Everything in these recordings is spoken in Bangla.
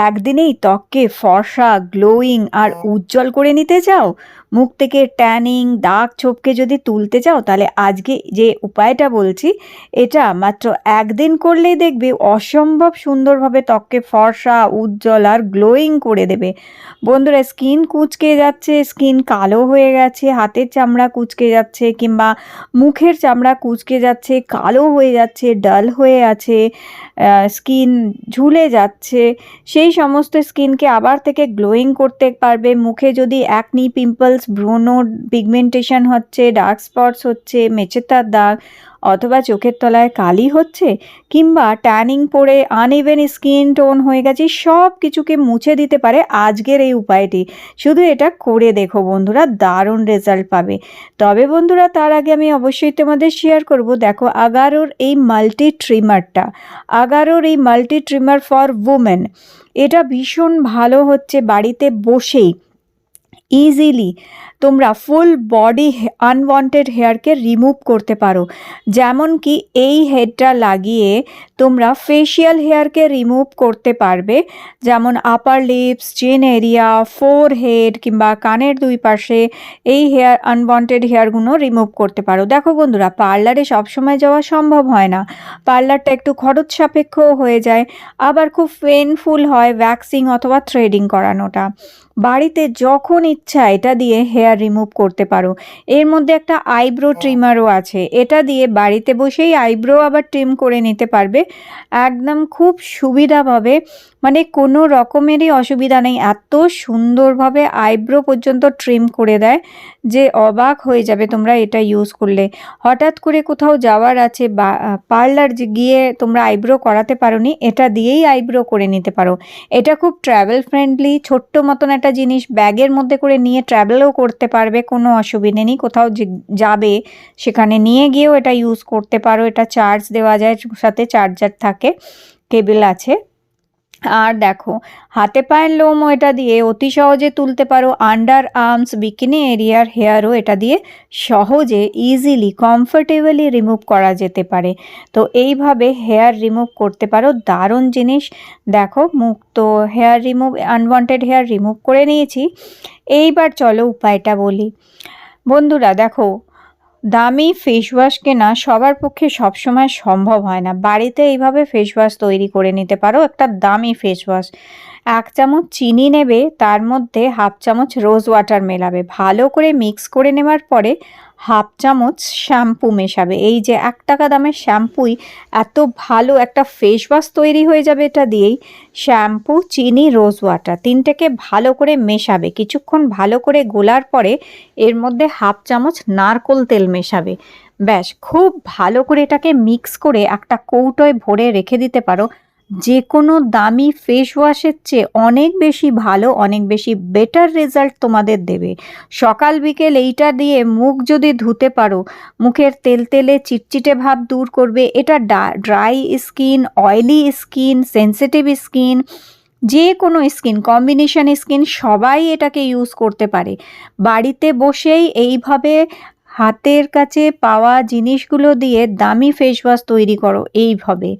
একদিনেই ত্বককে ফর্সা গ্লোয়িং আর উজ্জ্বল করে নিতে চাও? মুখ থেকে ট্যানিং, দাগ ছোপকে যদি তুলতে চাও, তাহলে আজকে যে উপায়টা বলছি, এটা মাত্র একদিন করলেই দেখবে অসম্ভব সুন্দরভাবে ত্বককে ফর্সা, উজ্জ্বল আর গ্লোয়িং করে দেবে। বন্ধুরা স্কিন কুচকে যাচ্ছে স্কিন কালো হয়ে গেছে, হাতের চামড়া কুচকে যাচ্ছে, কিংবা মুখের চামড়া কুচকে যাচ্ছে, কালো হয়ে যাচ্ছে ডাল হয়ে আছে স্কিন ঝুলে যাচ্ছে, সেই সমস্ত স্কিনকে আবার থেকে গ্লোয়িং করতে পারবে। মুখে যদি অ্যাকনি পিম্পলস ব্রণ পিগমেন্টেশন হচ্ছে, ডার্ক স্পটস হচ্ছে, মেচেতার দাগ, অথবা চোখের তলায় কালি হচ্ছে, কিংবা ট্যানিং পড়ে আনইভেন স্কিন টোন হয়ে গেছে, সব কিছুকে মুছে দিতে পারে আজকের এই উপায়টি। শুধু এটা করে দেখো বন্ধুরা, দারুণ রেজাল্ট পাবে। তবে বন্ধুরা, তার আগে আমি অবশ্যই তোমাদের শেয়ার করব, দেখো আগারোর এই মাল্টি ট্রিমারটা আগারোর এই মাল্টি ট্রিমার ফর উমেন এটা ভীষণ ভালো হচ্ছে বাড়িতে বসেই। ইজিলি তোমরা ফুল বডি আনওয়ান্টেড হেয়ারকে রিমুভ করতে পারো। যেমন কি এই হেডটা লাগিয়ে তোমরা ফেশিয়াল হেয়ারকে রিমুভ করতে পারবে। যেমন upper lips chin area forehead কিংবা কানের দুই পাশে এই হেয়ার আনওয়ান্টেড হেয়ারগুলো রিমুভ করতে পারো। দেখো বন্ধুরা পার্লারে সবসময় যাওয়া সম্ভব হয় না। পার্লারটা একটু খরচ সাপেক্ষও হয়ে যায়। আবার খুব পেনফুল হয় ভ্যাক্সিং অথবা থ্রেডিং করানোটা। বাড়িতে যখন ইচ্ছা এটা দিয়ে হেয়ার রিমুভ করতে পারো। এর মধ্যে একটা আইব্রো ট্রিমারও আছে। এটা দিয়ে বাড়িতে বসেই আইব্রো আবার ট্রিম করে নিতে পারবে। একদম খুব সুবিধাভাবে মানে কোনো রকমেরই অসুবিধা নেই। এত সুন্দরভাবে আইব্রো পর্যন্ত ট্রিম করে দেয় যে অবাক হয়ে যাবে তোমরা এটা ইউজ করলে। হঠাৎ করে কোথাও যাওয়ার আছে বা পার্লার গিয়ে তোমরা আইব্রো করাতে পারো নি এটা দিয়েই আইব্রো করে নিতে পারো। এটা খুব ট্রাভেল ফ্রেন্ডলি ছোট্ট মতন একটা জিনিস। ব্যাগের মধ্যে করে নিয়ে ট্রাভেলও করতে পারবে কোনো অসুবিধে নেই। কোথাও যাবে, সেখানে নিয়ে গিয়েও এটা ইউজ করতে পারো। এটা চার্জ দেওয়া যায়, সাথে চার্জার থাকে কেবল আছে। আর দেখো, হাতে পায়ের লোমও এটা দিয়ে অতি সহজে তুলতে পারো। আন্ডার আর্মস বিকিনি এরিয়ার হেয়ারও এটা দিয়ে সহজে ইজিলি কমফোর্টেবলি রিমুভ করা যেতে পারে। তো এইভাবে হেয়ার রিমুভ করতে পারো। দারুণ জিনিস। দেখো মুখ তো hair remove unwanted hair remove করে নিয়েছি। এইবার চলো উপায়টা বলি। বন্ধুরা, দেখো, দামি ফেসওয়াশ কেনা সবার পক্ষে সবসময় সম্ভব হয় না। বাড়িতে এইভাবে ফেসওয়াশ তৈরি করে নিতে পারো, একটা দামি ফেসওয়াশ এক চামচ চিনি নেবে, তার মধ্যে হাফ চামচ রোজ ওয়াটার মেলাবে। ভালো করে মিক্স করে নেওয়ার পরে হাফ চামচ শ্যাম্পু মেশাবে। এই যে এক টাকা দামের শ্যাম্পুই, এত ভালো একটা ফেস ওয়াশ তৈরি হয়ে যাবে এটা দিয়েই। শ্যাম্পু, চিনি রোজ ওয়াটার তিনটেকে ভালো করে মেশাবে। কিছুক্ষণ ভালো করে গোলার পরে এর মধ্যে হাফ চামচ নারকোল তেল মেশাবে। ব্যাস, খুব ভালো করে এটাকে মিক্স করে একটা কৌটোয় ভরে রেখে দিতে পারো। যে কোনো দামি ফেস ওয়াশের চেয়ে অনেক বেশি ভালো, অনেক বেশি বেটার রেজাল্ট তোমাদের দেবে। সকাল বিকেল এইটা দিয়ে মুখ যদি ধুতে পারো, মুখের তেল তেলে চিটচিটে ভাব দূর করবে। এটা dry skin oily skin sensitive skin যে কোনো স্কিন কম্বিনেশন স্কিন সবাই এটাকে ইউজ করতে পারে। বাড়িতে বসেই এইভাবে হাতের কাছে পাওয়া জিনিসগুলো দিয়ে দামি ফেস ওয়াশ তৈরি করো, এইভাবে।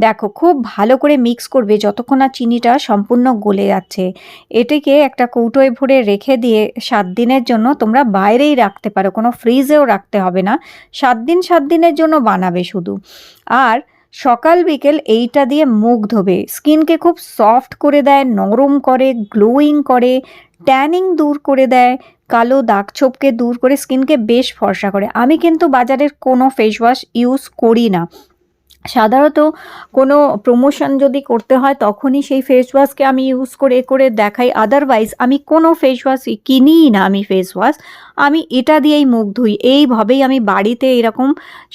দেখো, খুব ভালো করে মিক্স করবে যতক্ষণ না চিনিটা সম্পূর্ণ গলে যাচ্ছে। এটিকে একটা কৌটোয় ভরে রেখে দিয়ে সাত দিনের জন্য তোমরা বাইরেই রাখতে পারো, কোনো ফ্রিজেও রাখতে হবে না। সাত দিন, সাত দিনের জন্য বানাবে শুধু। আর সকাল, বিকেল এইটা দিয়ে মুখ ধোবে। স্কিনকে খুব সফট করে দেয়, নরম করে গ্লোয়িং করে ট্যানিং দূর করে দেয়। কালো দাগ ছোপকে দূর করে স্কিনকে বেশ ফর্সা করে। আমি কিন্তু বাজারের কোনো ফেসওয়াশ ইউজ করি না। সাধারণত কোনো প্রমোশন যদি করতে হয়, তখনই সেই ফেস ওয়াশকে আমি ইউজ করে করে দেখাই। আদারওয়াইজ আমি কোনো ফেস ওয়াশ কিনিই না আমি ফেস ওয়াশ আমি এটা দিয়েই মুখ ধুই। এইভাবেই আমি বাড়িতে এরকম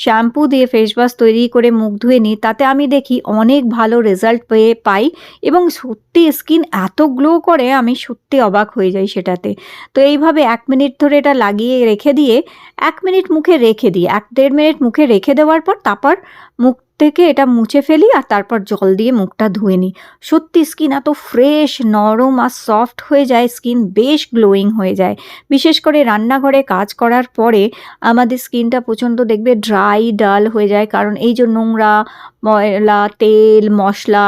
শ্যাম্পু দিয়ে ফেস ওয়াশ তৈরি করে মুখ ধুয়ে নিই। তাতে আমি দেখি অনেক ভালো রেজাল্ট পেয়ে পাই এবং সত্যি স্কিন এত গ্লো করে, আমি সত্যি অবাক হয়ে যাই সেটাতে। তো এইভাবে এক মিনিট ধরে এটা লাগিয়ে রেখে দিয়ে, এক মিনিট মুখে রেখে দিই। এক দেড় মিনিট মুখে রেখে দেওয়ার পর তারপর মুখ থেকে এটা মুছে ফেলি আর তারপর জল দিয়ে মুখটা ধুয়ে নিই। সত্যি স্কিন এত ফ্রেশ নরম আর সফট হয়ে যায় স্কিন বেশ গ্লোয়িং হয়ে যায়। বিশেষ করে রান্নাঘরে কাজ করার পরে আমাদের স্কিনটা প্রচণ্ড দেখবে ড্রাই ডাল হয়ে যায়। কারণ এই যে নোংরা, ময়লা, তেল, মশলা,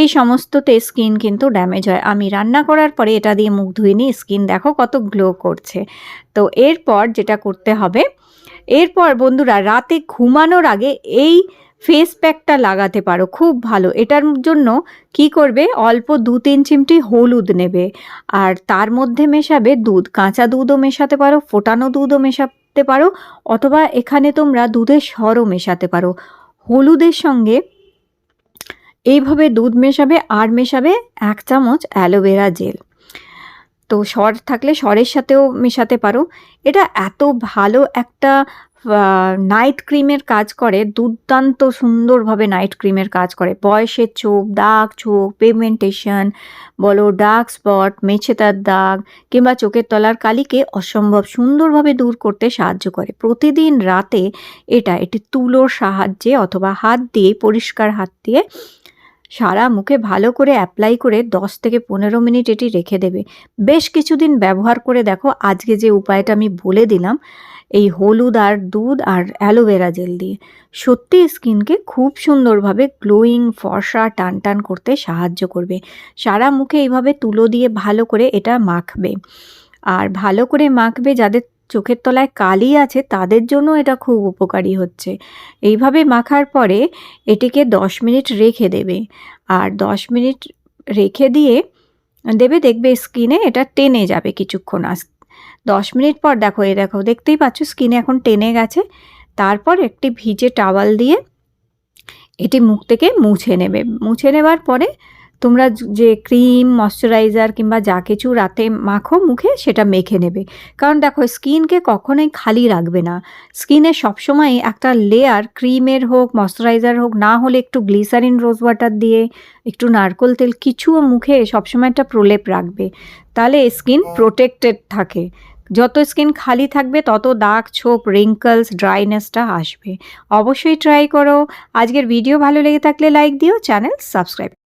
এই সমস্ততে স্কিন কিন্তু ড্যামেজ হয়। আমি রান্না করার পরে এটা দিয়ে মুখ ধুয়ে নিই স্কিন দেখো কত গ্লো করছে। তো এরপর যেটা করতে হবে, এরপর বন্ধুরা রাতে ঘুমানোর আগে এই ফেস প্যাকটা লাগাতে পারো, খুব ভালো। এটার জন্য কি করবে? অল্প দু তিন চিমটি হলুদ নেবে আর তার মধ্যে মেশাবে দুধ। কাঁচা দুধও মেশাতে পারো, ফোটানো দুধও মেশাতে পারো অথবা এখানে তোমরা দুধের সরও মেশাতে পারো। হলুদের সঙ্গে এইভাবে দুধ মেশাবে আর মেশাবে এক চামচ অ্যালোভেরা জেল। তো সর থাকলে সরের সাথেও মেশাতে পারো। এটা এত ভালো একটা নাইট ক্রিমের কাজ করে, দুর্দান্ত সুন্দরভাবে নাইট ক্রিমের কাজ করে। বয়সের চোখ দাগ চোখ পেগমেন্টেশন বলো ডার্ক স্পট মেছেতার দাগ, কিংবা চোখের তলার কালিকে অসম্ভব সুন্দরভাবে দূর করতে সাহায্য করে। প্রতিদিন রাতে এটা, এটি তুলোর সাহায্যে অথবা হাত দিয়ে, পরিষ্কার হাত দিয়ে সারা মুখে ভালো করে অ্যাপ্লাই করে দশ থেকে পনেরো মিনিট এটি রেখে দেবে। বেশ কিছুদিন ব্যবহার করে দেখো, আজকে যে উপায়টা আমি বলে দিলাম এই হলুদ আর দুধ আর অ্যালোভেরা জেল দিয়ে। সত্যি স্কিনকে খুব সুন্দরভাবে গ্লোয়িং, ফর্সা টান টান করতে সাহায্য করবে। সারা মুখে এইভাবে তুলো দিয়ে ভালো করে এটা মাখবে। আর ভালো করে মাখবে যাদের চোখের তলায় কালি আছে, তাদের জন্য এটা খুব উপকারী হচ্ছে। এইভাবে মাখার পরে এটিকে দশ মিনিট রেখে দেবে। আর দশ মিনিট রেখে দিয়ে দেবে, দেখবে স্কিনে এটা টেনে যাবে কিছুক্ষণ দশ মিনিট পর দেখো এ দেখো, দেখতেই পাচ্ছ স্কিনে এখন টেনে গেছে। তারপর একটি ভিজে টাওয়াল দিয়ে এটি মুখ থেকে মুছে নেবে। মুছে নেবার পরে তোমরা যে ক্রিম ময়শ্চারাইজার কিংবা যা কিছু রাতে মাখো মুখে, সেটা মেখে নেবে। কারণ দেখো স্কিনকে কখনোই খালি রাখবে না। স্কিনে সবসময় একটা লেয়ার ক্রিমের হোক ময়শ্চারাইজার হোক, না হলে একটু গ্লিসারিন রোজ ওয়াটার দিয়ে, একটু নারকোল তেল কিছুও মুখে সবসময় একটা প্রলেপ রাখবে। তাহলে স্কিন প্রোটেক্টেড থাকে। যত স্কিন খালি থাকবে, তত দাগ, ছোপ রিঙ্কলস ড্রাইনেসটা আসবে। অবশ্যই ট্রাই করো। আজকের ভিডিও ভালো লেগে থাকলে লাইক দিও চ্যানেল সাবস্ক্রাইব